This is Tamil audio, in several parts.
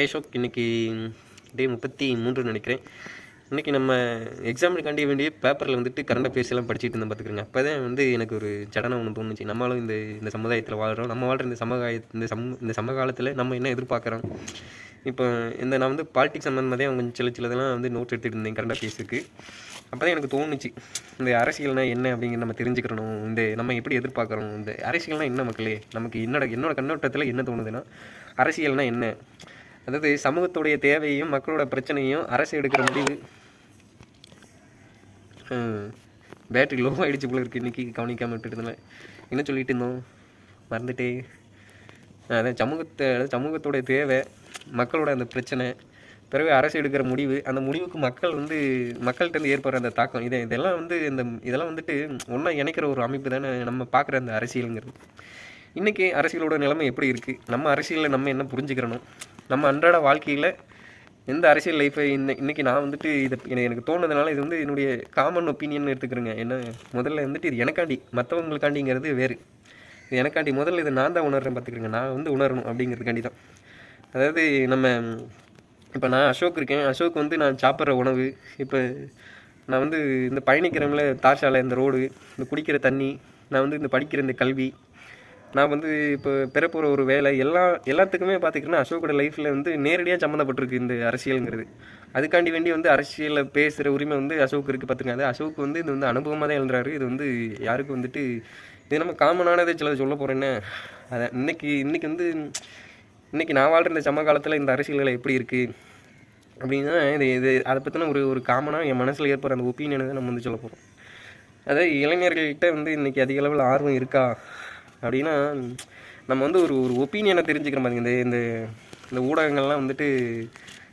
ஐஷோக் இன்னைக்கு டே முப்பத்தி மூன்று நினைக்கிறேன். இன்றைக்கி நம்ம எக்ஸாமுக்காண்டி வேண்டிய பேப்பரில் வந்துட்டு கரண்ட் அஃபேர்ஸ் எல்லாம் படிச்சுட்டு இருந்தேன் பார்த்துக்கிறேங்க அப்போ தான் வந்து எனக்கு ஒரு சடனம் ஒன்று தோணுச்சு. நம்மளும் இந்த இந்த சமுதாயத்தில் வாழ்கிறோம் நம்ம வாழ்கிற இந்த சமுதாய இந்த சம் இந்த சமகாலத்தில் நம்ம என்ன எதிர்பார்க்குறோம்? இப்போ இந்த நான் வந்து பாலிடிக்ஸ் சம்மந்தமாக கொஞ்சம் சில சிலதெல்லாம் வந்து நோட் எடுத்துகிட்டு இருந்தேன் கரண்ட் அஃபேர்ஸுக்கு அப்போ தான் எனக்கு தோணுச்சு இந்த அரசியல்னால் என்ன அப்படிங்கிற நம்ம தெரிஞ்சுக்கிறணும் இந்த நம்ம எப்படி எதிர்பார்க்குறோம்? இந்த அரசியல்னால் என்ன மக்களே? நமக்கு என்னோட என்னோட கண்ணோட்டத்தில் என்ன தோணுதுன்னா அரசியல்னால் என்ன? அதாவது சமூகத்துடைய தேவையும் மக்களோட பிரச்சனையும் அரசு எடுக்கிற முடிவு. பேட்டரி லோ ஆகிடுச்சு போல இருக்குது இன்றைக்கி கவனிக்காமல் விட்டுட்டு என்ன சொல்லிட்டு இருந்தோம்? மறந்துட்டே. அதான் சமூகத்தை அதாவது சமூகத்தோடைய தேவை மக்களோட அந்த பிரச்சனை பிறகு அரசு எடுக்கிற முடிவு அந்த முடிவுக்கு மக்கள் வந்து மக்கள்கிட்டருந்து ஏற்படுற அந்த தாக்கம் இதை இதெல்லாம் வந்து இந்த இதெல்லாம் வந்துட்டு ஒன்றா இணைக்கிற ஒரு அமைப்பு தானே நம்ம பார்க்குற அந்த அரசியலுங்கிறது. இன்றைக்கி அரசியலோட நிலைமை எப்படி இருக்குது நம்ம அரசியலில் நம்ம என்ன புரிஞ்சுக்கிறணும்? நம்ம அன்றாட வாழ்க்கையில் எந்த அரசியல் லைஃப்பை இன்ன இன்றைக்கி நான் வந்துட்டு இதை எனக்கு தோணுதுனால இது வந்து என்னுடைய காமன் ஒப்பீனியன் எடுத்துக்கிறேங்க. என்ன முதல்ல வந்துட்டு இது எனக்காண்டி மற்றவங்களுக்காண்டிங்கிறது வேறு. இது எனக்காண்டி முதல்ல இதை நான் தான் உணர்றேன் பார்த்துக்கிறேங்க நான் வந்து உணரணும் அப்படிங்கிறதுக்காண்டி தான். அதாவது நம்ம இப்போ நான் அசோக் இருக்கேன். அசோக் வந்து நான் சாப்பிட்ற உணவு இப்போ நான் வந்து இந்த பயணிக்கிறவங்கள தார்ஷாலை இந்த ரோடு இந்த குடிக்கிற தண்ணி நான் வந்து இந்த படிக்கிற இந்த கல்வி நான் வந்து இப்போ பெறப்போகிற ஒரு வேலை எல்லா எல்லாத்துக்குமே பார்த்திங்கன்னா அசோக்கோட லைஃப்பில் வந்து நேரடியாக சம்மந்தப்பட்டிருக்கு இந்த அரசியலுங்கிறது. அதுக்காண்டி வேண்டி வந்து அரசியலில் பேசுகிற உரிமை வந்து அசோக் இருக்குது பார்த்துங்க அது அசோக் வந்து இது வந்து அனுபவமாக தான் எழுதுறாரு. இது வந்து யாருக்கும் வந்துட்டு இது நம்ம காமனானதை சிலது சொல்ல போகிறேன்னு அதை இன்றைக்கி இன்றைக்கி வந்து இன்றைக்கி நான் வாழ்கிற இந்த சம காலத்தில் இந்த அரசியல்களை எப்படி இருக்குது அப்படின்னா இது இது அதை பற்றின ஒரு ஒரு காமனாக என் மனசில் ஏற்படுற அந்த ஒப்பீனியனை தான் நம்ம வந்து சொல்ல போகிறோம் அதாவது இளைஞர்கள்கிட்ட வந்து இன்றைக்கி அதிக அளவில் ஆர்வம் இருக்கா? அப்படின்னா நம்ம வந்து ஒரு ஒரு ஒப்பீனியனை தெரிஞ்சுக்கிற மாதிரி இந்த இந்த இந்த ஊடகங்கள்லாம் வந்துட்டு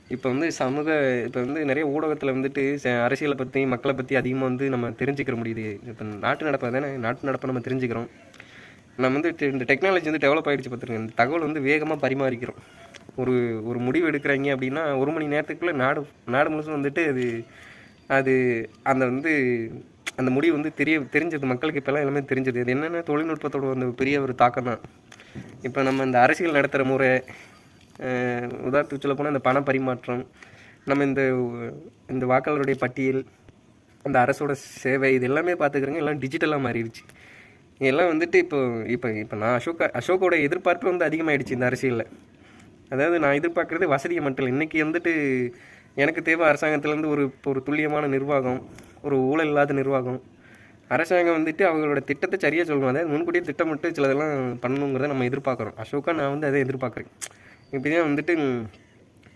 இப்போ வந்து சமூக இப்போ வந்து நிறைய ஊடகத்தில் வந்துட்டு அரசியலை பற்றி மக்களை பற்றி அதிகமாக வந்து நம்ம தெரிஞ்சுக்கிற முடியுது. இப்போ நாட்டு நடப்பை தானே நாட்டு நடப்பை நம்ம தெரிஞ்சுக்கிறோம். நம்ம வந்து டெ- இந்த டெக்னாலஜி வந்து டெவலப் ஆகிடுச்சு பார்த்துருங்க இந்த தகவல் வந்து வேகமாக பரிமாறிக்கிறோம். ஒரு ஒரு முடிவு எடுக்கிறாங்க அப்படின்னா ஒரு மணி நேரத்துக்குள்ளே நாடு நாடு முழுசும் வந்துட்டு அது அது அந்த வந்து அந்த முடிவு வந்து தெரிய தெரிஞ்சது மக்களுக்கு இப்போல்லாம் எல்லாமே தெரிஞ்சது. இது என்னென்ன தொழில்நுட்பத்தோட வந்து பெரிய ஒரு தாக்கம் தான் இப்போ நம்ம இந்த அரசியல் நடத்துகிற முறை உதாரணத்துக்கு சொல்ல போனால் இந்த பண பரிமாற்றம் நம்ம இந்த இந்த வாக்காளருடைய பட்டியல் அந்த அரசோட சேவை இது எல்லாமே பார்த்துக்கிறோங்க எல்லாம் டிஜிட்டலாக மாறிடுச்சு. எல்லாம் வந்துட்டு இப்போ இப்போ இப்போ நான் அசோக் அசோக்கோட எதிர்பார்ப்பு வந்து அதிகமாகிடுச்சு இந்த அரசியலில். அதாவது நான் எதிர்பார்க்குறது வசதியை மட்டும் இல்லை. இன்றைக்கி வந்துட்டு எனக்கு தேவை அரசாங்கத்துலேருந்து ஒரு ஒரு துல்லியமான நிர்வாகம். ஒரு ஊழல் இல்லாத நிர்வாகம். அரசாங்கம் வந்துட்டு அவங்களோட திட்டத்தை சரியாக சொல்லணும் அதாவது முன்கூட்டியே திட்டமிட்டு சிலதெல்லாம் பண்ணணுங்கிறத நம்ம எதிர்பார்க்குறோம். அசோக்கா நான் வந்து அதை எதிர்பார்க்குறேன். இப்படி தான் வந்துட்டு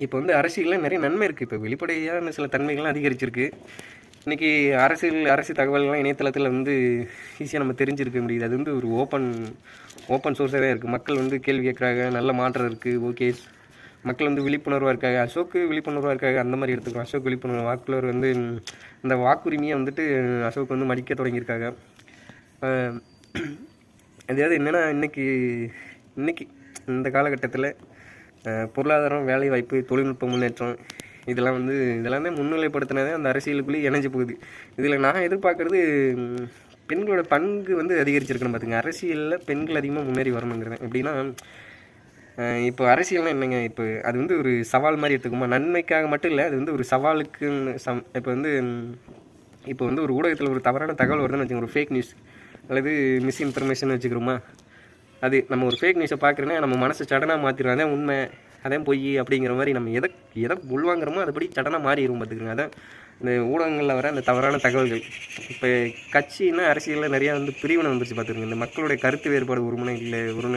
இப்போ வந்து அரசியலில் நிறைய நன்மை இருக்குது இப்போ வெளிப்படையான சில தன்மைகள்லாம் அதிகரிச்சிருக்கு. இன்றைக்கி அரசியல் அரசு தகவல்கள்லாம் இணையதளத்தில் வந்து ஈஸியாக நம்ம தெரிஞ்சிருக்க முடியுது. அது வந்து ஒரு ஓப்பன் ஓப்பன் சோர்ஸாகவே இருக்குது மக்கள் வந்து கேள்வி கேட்குறாங்க. நல்ல மாற்றம் இருக்குது ஓகே. மக்கள் வந்து விழிப்புணர்வாக இருக்காங்க. அசோக்கு விழிப்புணர்வாக இருக்காங்க. அந்த மாதிரி எடுத்துக்கலாம். அசோக் விழிப்புணர்வு வாக்குலர் வந்து இந்த வாக்குரிமையை வந்துட்டு அசோக் வந்து மடிக்க தொடங்கியிருக்காங்க. அதாவது என்னென்னா இன்றைக்கி இன்னைக்கு இந்த காலகட்டத்தில் பொருளாதாரம் வேலைவாய்ப்பு தொழில்நுட்ப முன்னேற்றம் இதெல்லாம் வந்து இதெல்லாமே முன்னிலைப்படுத்தினதே அந்த அரசியலுக்குள்ளேயே இணைஞ்சு போகுது. இதில் நான் எதிர்பார்க்குறது பெண்களோட பங்கு வந்து அதிகரிச்சிருக்கணும் பார்த்துங்க அரசியலில் பெண்கள் அதிகமாக முன்னேறி வரணுங்கிறேன் எப்படின்னா இப்போ அரசியல்னா என்னங்க? இப்போ அது வந்து ஒரு சவால் மாதிரி எடுத்துக்குமா? நன்மைக்காக மட்டும் இல்லை அது வந்து ஒரு சவாலுக்குன்னு சம் இப்போ வந்து இப்போ வந்து ஒரு ஊடகத்தில் ஒரு தவறான தகவல் வருதுன்னு வச்சுக்கோங்க ஒரு ஃபேக் நியூஸ் அல்லது மிஸ்இன்ஃபர்மேஷன் வச்சுக்கிறோமா? அது நம்ம ஒரு ஃபேக் நியூஸை பார்க்குறோன்னா நம்ம மனசை சடனாக மாற்றிடும் அதான் உண்மை. அதான் பொய் அப்படிங்கிற மாதிரி நம்ம எதை எதை உள்வாங்குறோமோ அதுபடி சடனாக மாறிடும் பார்த்துக்கிறோங்க அதான் இந்த ஊடகங்களில் வர அந்த தவறான தகவல்கள். இப்போ கட்சின்னா அரசியலில் நிறையா வந்து பிரிவினை வந்துருச்சு பார்த்துருங்க இந்த மக்களுடைய கருத்து வேறுபாடு ஒரு முனை இல்லை ஒரு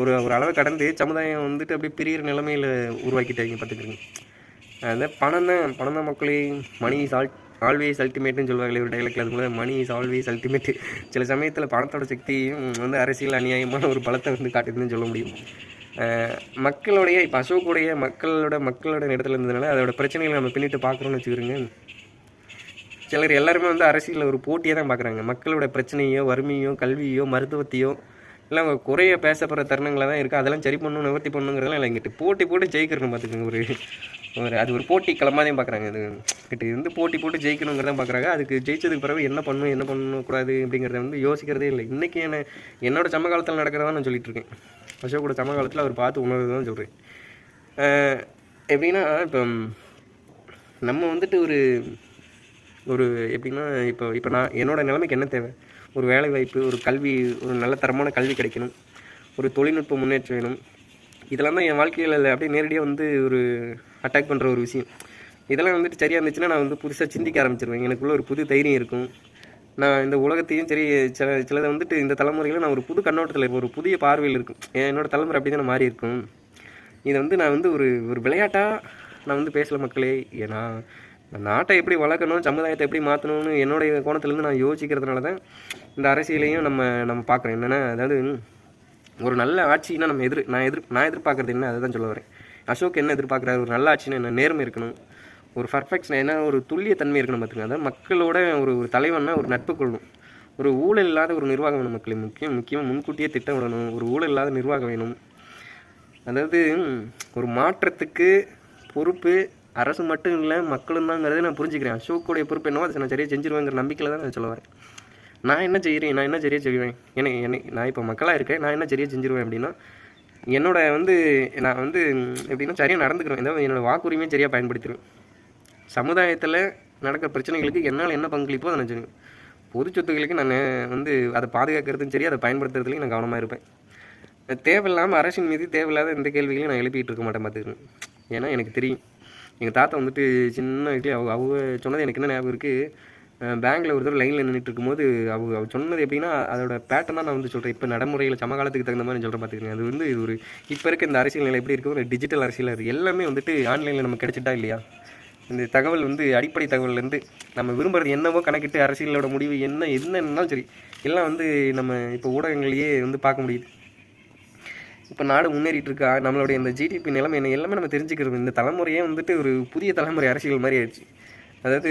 ஒரு ஒரு அளவை கடந்து சமுதாயம் வந்துட்டு அப்படியே பிரியிற நிலைமையில் உருவாக்கிட்டாங்க பார்த்துக்கிறீங்க அதான் பணம் தான் பணம் தான் மக்களே. மணி இஸ் ஆல் ஆல்வேஸ் அல்டிமேட்னு சொல்லுவாங்களே ஒரு டைலாக்ல அது போல மணி இஸ் ஆல்வேஸ் அல்டிமேட் சில சமயத்தில் பணத்தோட சக்தியும் வந்து அரசியல் அநியாயமான ஒரு பலத்தை வந்து காட்டுதுன்னு சொல்ல முடியும். மக்களுடைய இப்போ அசோக்குடைய மக்களோட மக்களோட இடத்துல இருந்ததுனால அதோட பிரச்சனைகளை நம்ம பின்னிட்டு பார்க்குறோம்னு வச்சுக்கிறோங்க. சிலர் எல்லாருமே வந்து அரசியலில் ஒரு போட்டியை தான் பார்க்குறாங்க. மக்களோட பிரச்சனையோ வறுமையோ கல்வியோ மருத்துவத்தையோ இல்லை அவங்க குறைய பேசப்படுற தருணங்களாக தான் இருக்குது அதெல்லாம் சரி பண்ணணும் நிவர்த்தி பண்ணணுங்கிறதெல்லாம் இல்லை. இங்கிட்டு போட்டி போட்டு ஜெயிக்கிறணும் பார்த்துக்கோங்க ஒரு ஒரு அது ஒரு போட்டி களமாதையும் பார்க்குறாங்க. இது கிட்ட இருந்து போட்டி போட்டு ஜெயிக்கணுங்கிறதான் பார்க்குறாங்க. அதுக்கு ஜெயிச்சதுக்கு பிறகு என்ன பண்ணணும் என்ன பண்ணணும் கூடாது அப்படிங்கிறத வந்து யோசிக்கிறதே இல்லை. இன்றைக்கி என்ன என்னோட சமகாலத்தில் நடக்கிறதா நான் சொல்லிட்டு இருக்கேன். அசோக்கோட சமகாலத்தில் அவர் பார்த்து உணர்வு தான் சொல்கிறேன் எப்படின்னா இப்போ நம்ம வந்துட்டு ஒரு ஒரு எப்படின்னா இப்போ இப்போ நான் என்னோடய நிலைமைக்கு என்ன தேவை? ஒரு வேலை வாய்ப்பு ஒரு கல்வி ஒரு நல்ல தரமான கல்வி கிடைக்கணும். ஒரு தொழில்நுட்ப முன்னேற்றம் வேணும். இதெல்லாம் தான் என் வாழ்க்கையில் அப்படியே நேரடியாக வந்து ஒரு அட்டாக் பண்ணுற ஒரு விஷயம். இதெல்லாம் வந்துட்டு சரியாக இருந்துச்சுன்னா நான் வந்து புதுசாக சிந்திக்க ஆரம்பிச்சிருவேன். எனக்குள்ளே ஒரு புது தைரியம் இருக்கும். நான் இந்த உலகத்தையும் சரி சில சிலதை வந்துட்டு இந்த தலைமுறையில் நான் ஒரு புது கண்ணோட்டத்தில் இருப்பேன். ஒரு புதிய பார்வையில் இருக்கும். என்னோடய தலைமுறை அப்படி தான் மாறி இருக்கும். இதை வந்து நான் வந்து ஒரு ஒரு விளையாட்டாக நான் வந்து பேசல மக்களே. ஏன்னா நான் நாட்டை எப்படி வளர்க்கணும் சமுதாயத்தை எப்படி மாற்றணும்னு என்னுடைய கோணத்துலேருந்து நான் யோசிக்கிறதுனால தான் இந்த அரசியலையும் நம்ம நம்ம பார்க்குறோம். என்னென்னா அதாவது ஒரு நல்ல ஆட்சினா நம்ம எதிர் நான் எதிர் நான் எதிர்பார்க்குறது என்ன? அதை தான் சொல்ல வரேன். அசோக் என்ன எதிர்பார்க்குறாரு? ஒரு நல்ல ஆட்சினா என்ன? நேர்மை இருக்கணும். ஒரு பர்ஃபெக்ஷன் என்ன ஒரு துல்லிய தன்மை இருக்கணும் பார்த்துக்கோங்க அதாவது மக்களோட ஒரு ஒரு தலைவன்னா ஒரு நட்பு கொள்ளணும். ஒரு ஊழல் இல்லாத ஒரு நிர்வாகம் வேணும் மக்களுக்கு முக்கியம் முக்கியமாக முன்கூட்டியே திட்டம் விடணும். ஒரு ஊழல் இல்லாத நிர்வாகம் வேணும். அதாவது ஒரு மாற்றத்துக்கு பொறுப்பு அரசு மட்டும் இல்லை மக்களும் தாங்கிறதே நான் புரிஞ்சுக்கிறேன். அசோக்கோடைய பொறுப்பு என்னவோ அதை நான் சரியாக செஞ்சிருவேங்கிற நம்பிக்கையில் தான் நான் சொல்லுவேன். நான் என்ன செய்கிறேன் நான் என்ன சரியாக செய்வேன்? எனக்கு எனக்கு நான் இப்போ மக்களாக இருக்கேன். நான் என்ன சரியாக செஞ்சிருவேன் அப்படின்னா என்னோட வந்து நான் வந்து எப்படின்னா சரியாக நடந்துக்கிறேன் ஏதாவது என்னோடய வாக்குரிமையை சரியாக பயன்படுத்திடுவேன். சமுதாயத்தில் நடக்கிற பிரச்சனைகளுக்கு என்னால் என்ன பங்களிப்போ அதை நான் பொது சொத்துக்களுக்கு நான் வந்து அதை பாதுகாக்கிறதும் சரி அதை பயன்படுத்துறதுலையும் நான் கவனமாக இருப்பேன். தேவையில்லாமல் அரசின் மீது தேவையில்லாத எந்த கேள்விகளையும் நான் எழுப்பிட்டு இருக்க மாட்டேன் பார்த்துக்கணும். ஏன்னா எனக்கு தெரியும். எங்கள் தாத்தா வந்துட்டு சின்ன வயசுல அவங்க அவங்க சொன்னது எனக்கு என்ன ஞாபகம் இருக்குது பேங்கில் ஒரு தடவை லைனில் நின்றுட்டு இருக்கும்போது அவங்க அவ சொன்னது எப்படின்னா அதோட பேட்டர்ன் தான் நான் வந்து சொல்கிறேன் இப்போ நடைமுறையில் சமகாலத்துக்கு தகுந்த மாதிரி சொல்கிறேன் பார்த்துக்கங்க அது வந்து இது ஒரு இப்போ இருக்க இந்த அரசியல் நிலை எப்படி இருக்கு? ஒரு டிஜிட்டல் அரசியலாக இருக்குது எல்லாமே வந்துட்டு ஆன்லைனில் நமக்கு கிடைச்சிட்டா இல்லையா? இந்த தகவல் வந்து அடிப்படை தகவல்லேருந்து நம்ம விரும்புகிறது என்னவோ கணக்கிட்டு அரசியலோட முடிவு என்ன என்னன்னாலும் சரி எல்லாம் வந்து நம்ம இப்போ ஊடகங்களையே வந்து பார்க்க முடியுது. இப்போ நாடு முன்னேறிட்டு இருக்கா நம்மளுடைய இந்த ஜிடிபி நிலைமை என்ன? எல்லாமே நம்ம தெரிஞ்சுக்கிறது இந்த தலைமுறையே வந்துட்டு ஒரு புதிய தலைமுறை அரசியல் மாதிரி ஆயிடுச்சு. அதாவது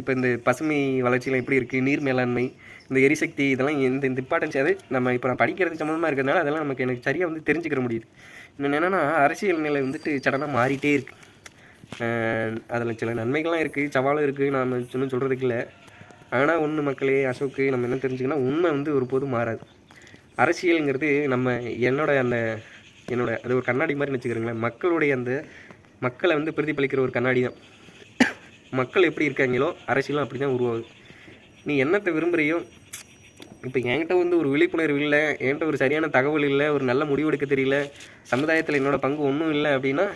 இப்போ இந்த பசுமை வளர்ச்சியெலாம் எப்படி இருக்குது நீர் மேலாண்மை இந்த எரிசக்தி இதெல்லாம் இந்த இந்த இம்பார்ட்டன்ஸ் அது நம்ம இப்போ நான் படிக்கிறது சம்மந்தமாக இருக்கிறதுனால அதெல்லாம் நமக்கு எனக்கு சரியாக வந்து தெரிஞ்சுக்கிற முடியுது. இன்னொன்று என்னென்னா அரசியல் நிலை வந்துட்டு சடனாக மாறிட்டே இருக்குது அதில் சில நன்மைகள்லாம் இருக்குது சவாலும் இருக்குது நாம் ஒன்றும் சொல்கிறதுக்கு இல்லை. ஆனால் ஒன்று மக்களே அசோக்கு நம்ம என்ன தெரிஞ்சுக்கணும் உண்மை வந்து ஒருபோதும் மாறாது. அரசியலுங்கிறது நம்ம என்னோட அந்த என்னோட அது ஒரு கண்ணாடி மாதிரி வச்சுக்கிறோங்களேன். மக்களுடைய அந்த மக்களை வந்து பிரதிபலிக்கிற ஒரு கண்ணாடி தான். மக்கள் எப்படி இருக்காங்களோ அரசியலும் அப்படி தான் உருவாகுது. நீ என்னத்தை விரும்புகிறியோ இப்போ என்கிட்ட வந்து ஒரு விழிப்புணர்வு இல்லை என்கிட்ட ஒரு சரியான தகவல் இல்லை ஒரு நல்ல முடிவெடுக்க தெரியல சமுதாயத்தில் என்னோட பங்கு ஒன்றும் இல்லை அப்படின்னா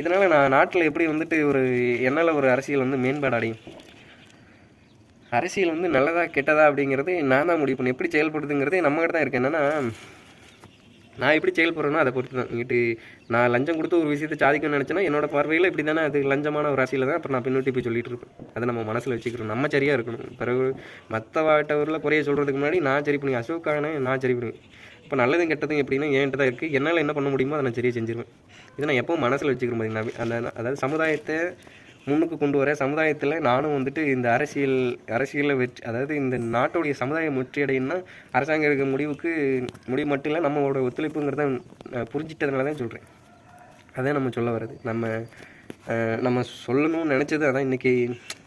இதனால் நான் நாட்டில் எப்படி வந்துட்டு ஒரு என்னால் ஒரு அரசியல் வந்து மேம்பாடு அடையும். அரசியல் வந்து நல்லதா கெட்டதா அப்படிங்கிறது நான் தான் முடிவு பண்ணேன் எப்படி செயல்படுதுங்கிறதே நம்மகிட்ட தான் இருக்குது என்னென்னா நான் எப்படி செயல்படுறேனோ அதை பொறுத்து தான். இங்கிட்டு நான் லஞ்சம் கொடுத்து ஒரு விஷயத்தை சாதிக்கணும்னு நினச்சேன்னா என்னோட பார்வையில் இப்படி தானே அது லஞ்சமான ஒரு அரசியல் தான். அப்புறம் நான் பின்னோட்டி போய் சொல்லிட்டு இருப்பேன். அதை நம்ம மனசில் வச்சுக்கிறோம் நம்ம சரியாக இருக்கணும். பிறகு மற்ற வாட்டவரில் குறைய சொல்கிறதுக்கு முன்னாடி நான் சரி பண்ணி அசோக்கான நான் சரி பண்ணுவேன் இப்போ நல்லதும் கெட்டதும் எப்படின்னா என்கிட்ட தான் இருக்குது என்னால் என்ன பண்ண முடியுமோ அதை நான் சரியாக செஞ்சிருவேன். இதை நான் எப்போவும் மனசில் வச்சுக்கிறேன் பார்த்தீங்கன்னா அந்த அதாவது சமுதாயத்தை முன்னுக்கு கொண்டு வர சமுதாயத்தில் நானும் வந்துட்டு இந்த அரசியல் அரசியலில் வெற்றி அதாவது இந்த நாட்டுடைய சமுதாயம் வெற்றி அரசாங்கம் இருக்க முடிவுக்கு முடிவு மட்டும் இல்லை நம்மளோட ஒத்துழைப்புங்கிறத புரிஞ்சிட்டதுனால தான் சொல்கிறேன் அதான் நம்ம சொல்ல வர்றது. நம்ம நம்ம சொல்லணும்னு நினச்சது அதான் இன்றைக்கி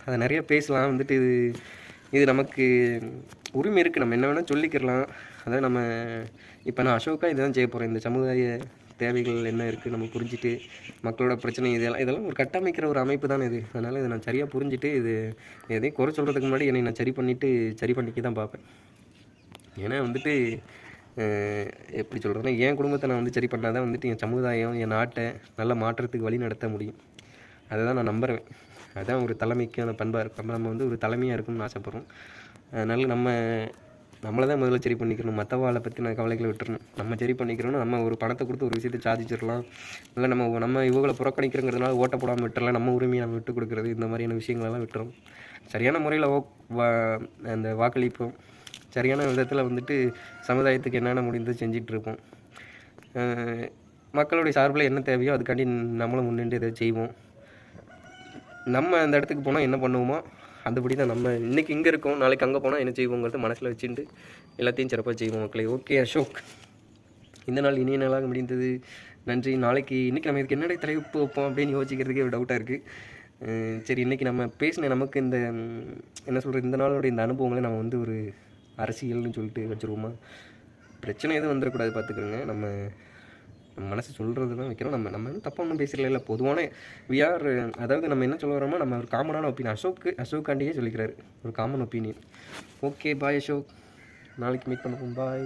அதை நிறைய பேசலாம். வந்துட்டு இது இது நமக்கு உரிமை இருக்குது நம்ம என்ன வேணால் சொல்லிக்கிறலாம். அதான் நம்ம இப்போ நான் அசோக்கா இதுதான் செய்ய போகிறேன் இந்த சமுதாய தேவைகள் என்ன இருக்குது நம்ம புரிஞ்சுட்டு மக்களோட பிரச்சனை இதெல்லாம் இதெல்லாம் ஒரு கட்டமைக்கிற ஒரு அமைப்பு தான் இது. அதனால் இதை நான் சரியாக புரிஞ்சுட்டு இது எதையும் குறை சொல்கிறதுக்கு முன்னாடி என்னை நான் சரி பண்ணிவிட்டு சரி பண்ணிக்க தான் பார்ப்பேன். ஏன்னா வந்துட்டு எப்படி சொல்கிறேன்னா என் குடும்பத்தை நான் வந்து சரி பண்ணால் தான் வந்துட்டு என் சமுதாயம் என் நாட்டை நல்ல மாற்றத்துக்கு வழி நடத்த முடியும். அதை தான் நான் நம்புறேன். அதுதான் ஒரு தலைமைக்கான பண்பாக இருக்கும் நம்ம வந்து ஒரு தலைமையாக இருக்கணும்னு ஆசைப்பட்றோம். அதனால் நம்ம நம்மளை தான் முதல்ல சரி பண்ணிக்கணும். மற்றவாளை பற்றி நான் கவலைகளை விட்டுறணும். நம்ம சரி பண்ணிக்கிறோம்னா நம்ம ஒரு பணத்தை கொடுத்து ஒரு விஷயத்தை சாதிச்சிடலாம். இல்லை நம்ம நம்ம இவங்களை புறக்கணிக்கிறங்கிறதுனால ஓட்ட போடாமல் விட்டுறலாம். நம்ம உரிமையை நம்ம விட்டு கொடுக்குறது இந்த மாதிரியான விஷயங்களெல்லாம் விட்டுறோம் சரியான முறையில் ஓ அந்த வாக்களிப்போம். சரியான விதத்தில் வந்துட்டு சமுதாயத்துக்கு என்னென்ன முடிந்தது செஞ்சிட்டு இருப்போம். மக்களுடைய சார்பில் என்ன தேவையோ அதுக்காண்டி நம்மளும் முன்னின்று இதை செய்வோம். நம்ம அந்த இடத்துக்கு போனால் என்ன பண்ணுவோமோ அதுபடி தான் நம்ம இன்றைக்கி இங்கே இருக்கோம். நாளைக்கு அங்கே போனால் என்ன செய்வோங்கிறத மனசில் வச்சுட்டு எல்லாத்தையும் சிறப்பாக செய்வோம் மக்களே. ஓகே அசோக். இந்த நாள் இனிய நாளாக முடிந்தது. நன்றி. நாளைக்கு இன்றைக்கி நம்ம இதுக்கு என்னடைய தலைப்பு வைப்போம் அப்படின்னு யோசிக்கிறதுக்கே ஒரு டவுட்டாக இருக்குது சரி இன்றைக்கி நம்ம பேசின நமக்கு இந்த என்ன சொல்கிறது இந்த நாளோட இந்த அனுபவங்களை நம்ம வந்து ஒரு அரசியல்னு சொல்லிட்டு வச்சுருவோமா? பிரச்சனை எதுவும் வந்துடக்கூடாது பார்த்துக்கிறோங்க நம்ம நம்ம மனசு சொல்கிறது தான் வைக்கிறோம் நம்ம நம்ம என்ன தப்பாக ஒன்றும் பேசல இல்லை பொதுவான விஆர் அதாவது நம்ம என்ன சொல்ல வரோமோ நம்ம ஒரு காமனான ஒப்பீனியன் அசோக் அசோக் ஆண்டியே சொல்லிக்கிறாரு. ஒரு common opinion okay bye Ashok. நாளைக்கு மீட் பண்ணுவோம். பாய்